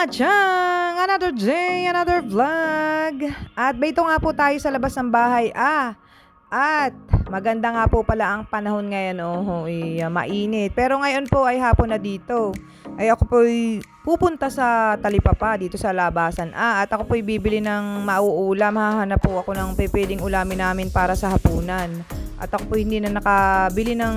mga chang! Another day, another vlog! At bito nga po tayo sa labas ng bahay. Ah, at maganda nga po pala ang panahon ngayon. Oh, eh, mainit. Pero ngayon po ay hapon na dito. Ay ako po pupunta sa Talipapa dito sa labasan. Ah, at ako po bibili ng mauulam. Hahanap po ako ng pwedeng ulamin namin para sa hapunan. At ako po hindi na nakabili ng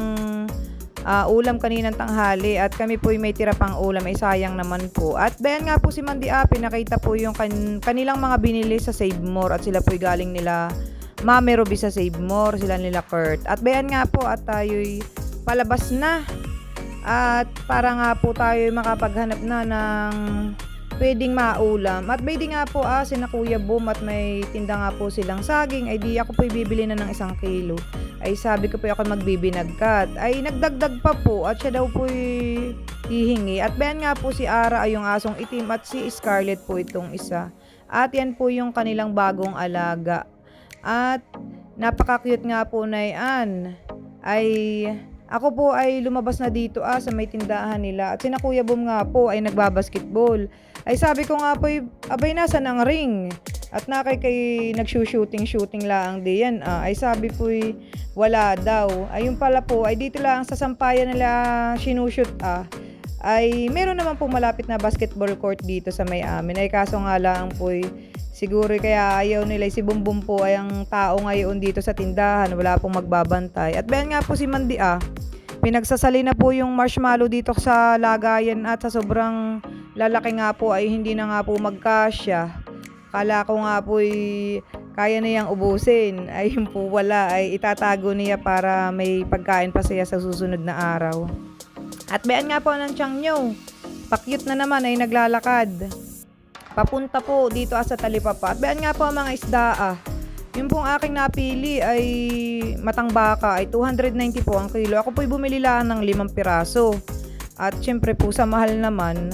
ah, ulam kaninang tanghali at kami po may tira pang ulam ay sayang naman po. At bayan nga po si Mandy A, pinakita po yung kan- kanilang mga binili sa Save More at sila po galing nila Mami Ruby sa Save More, sila nila Kurt. At bayan nga po at tayo'y palabas na. At para nga po tayo makapaghanap na ng pwedeng maulam. At pwede nga po ah, sina Kuya Boom at may tinda nga po silang saging. Ay di ako po bibili na ng isang kilo. Ay sabi ko po ako magbibinagkat. Ay nagdagdag pa po at siya daw po hihingi. At bayan nga po si Ara ay yung asong itim at si Scarlett po itong isa. At yan po yung kanilang bagong alaga. At napaka-cute nga po na yan. Ay ako po ay lumabas na dito ah, sa may tindahan nila. At sina Kuya Boom nga po ay nagbabasketball. Ay sabi ko nga po, abay nasan ang ring? At na kay kay nagshooting-shooting lang di yan. Ah, ay sabi po wala daw. Ayun pala po, ay dito lang sa sampayan nila sinushoot ah. Ay meron naman po malapit na basketball court dito sa may amin. Ay kaso nga lang po siguro kaya ayaw nila si Bumbum po ay ang tao ngayon dito sa tindahan. Wala pong magbabantay. At bayan nga po si Mandi ah. Pinagsasali na po yung marshmallow dito sa lagayan at sa sobrang lalaki nga po ay hindi na nga po magkasya. Kala ko nga po ay kaya na niyang ubusin. Ayun po wala ay itatago niya para may pagkain pa siya sa susunod na araw. At bayan nga po ng tiyang nyo. Pakyut na naman ay naglalakad. Papunta po dito ah, sa Talipapa. At bayan nga po ang mga isda ah. Yung pong aking napili ay matang baka ay 290 po ang kilo. Ako po'y bumili lang ng limang piraso. At syempre po sa mahal naman.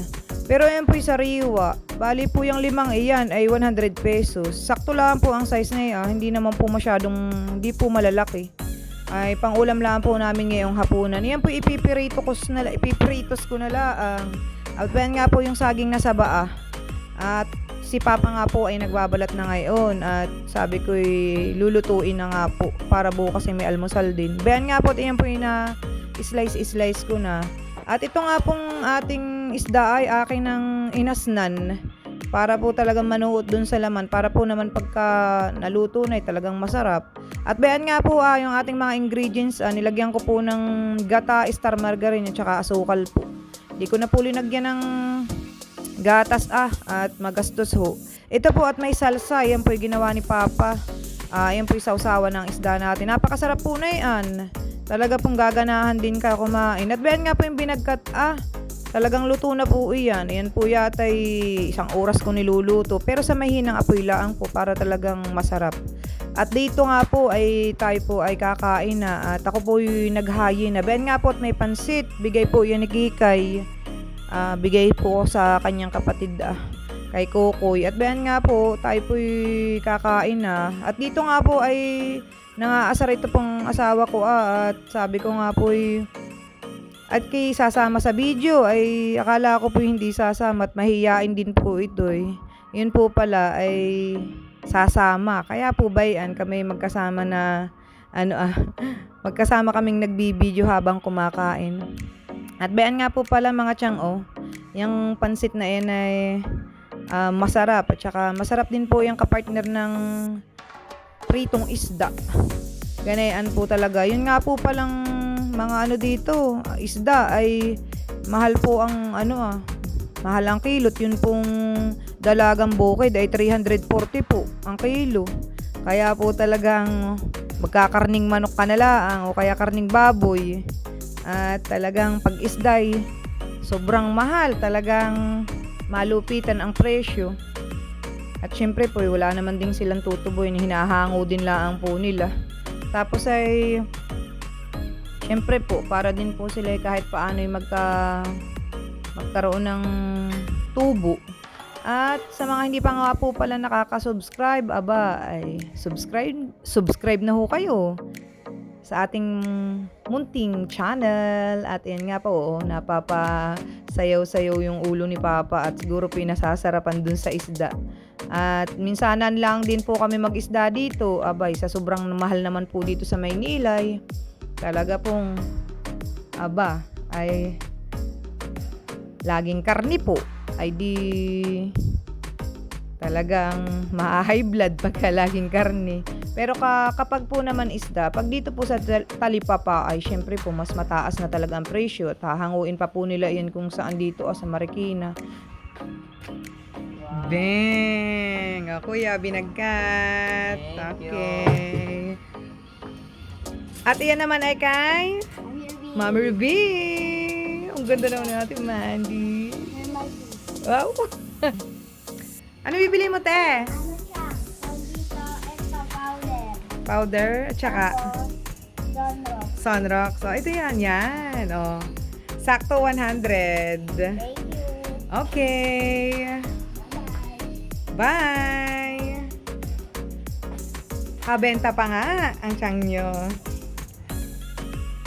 Pero yan po'y sariwa. Bali po yung limang iyan ay 100 pesos. Sakto lang po ang size na yan. Hindi naman po masyadong, hindi po malalaki. Ay pang ulam lang po namin ngayong hapunan. Yan po ipipirito ko na ipipiritos ko na lang. At yan nga po yung saging na saba ah. At si Papa nga po ay nagbabalat na ngayon at sabi ko lulutuin na nga po para bukas ay may almusal din. Bayan nga po, yan po yung na slice-slice ko na. At ito nga pong ating isda ay akin ng inasnan para po talagang manuot dun sa laman para po naman pagka naluto na ay talagang masarap. At bayan nga po ah, yung ating mga ingredients, ah, nilagyan ko po ng gata, star margarine at saka asukal po. Di ko na po linagyan ng gatas ah at magastos ho. Ito po at may salsa, yan po yung ginawa ni Papa. Ah, yan po yung sausawa ng isda natin. Napakasarap po na yan. Talaga pong gaganahan din ka kumain. At bayan nga po yung binagkat ah. Talagang luto na po iyan. Yan po yata ay isang oras ko niluluto. Pero sa mahinang apoy lang po para talagang masarap. At dito nga po ay tayo po ay kakain na. At ako po yung naghayin na. Bayan nga po at may pansit. Bigay po yan ni Kikay uh, bigay po sa kanyang kapatid ah, kay Kokoy. At bayan nga po, tayo po kakain na. At dito nga po ay nangaasar ito pong asawa ko ah, at sabi ko nga po at kay sasama sa video ay akala ko po hindi sasama at mahiyain din po ito eh. Yun po pala ay sasama. Kaya po bayan kami magkasama na ano ah, magkasama kaming nagbibideo habang kumakain. At bayan nga po pala mga tiyang oh, yung pansit na yan ay uh, masarap. At saka masarap din po yung kapartner ng pritong isda. Ganyan po talaga. Yun nga po palang mga ano dito, isda ay mahal po ang ano ah, mahal ang kilot. Yun pong dalagang bukid ay 340 po ang kilo. Kaya po talagang magkakarning manok ka na lang o kaya karning baboy. At talagang pag-isday, sobrang mahal. Talagang malupitan ang presyo. At syempre po, wala naman din silang tutuboy. Hinahango din lang po nila. Tapos ay, syempre po, para din po sila kahit paano yung magka, magkaroon ng tubo. At sa mga hindi pa nga po pala nakaka-subscribe, aba, ay subscribe, subscribe na ho kayo sa ating munting channel. At yan nga po, oh, napapasayaw-sayaw yung ulo ni Papa at siguro pinasasarapan dun sa isda. At minsanan lang din po kami mag-isda dito. Abay, sa sobrang mahal naman po dito sa Maynila. Talaga pong, aba, ay laging karni po. Ay di talagang ma-high blood pagka laging karni. Pero ka, kapag po naman isda, pag dito po sa tal- talipapa ay syempre po mas mataas na talaga ang presyo at hahanguin pa po nila yun kung saan dito o sa Marikina. Bang! O, kuya, binagkat. Thank you. okay. At iyan naman ay kay Mami Ruby. Ang ganda naman natin, Mandy. Wow! ano bibili mo, te? Powder. At saka sunrock. So, ito yan, yan. Oh. Sakto 100. Thank you. Okay. Bye. Bye! Kabenta pa nga ang tiyang nyo.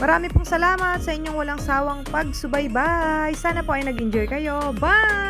Marami pong salamat sa inyong walang sawang pagsubaybay. Sana po ay nag-enjoy kayo. Bye!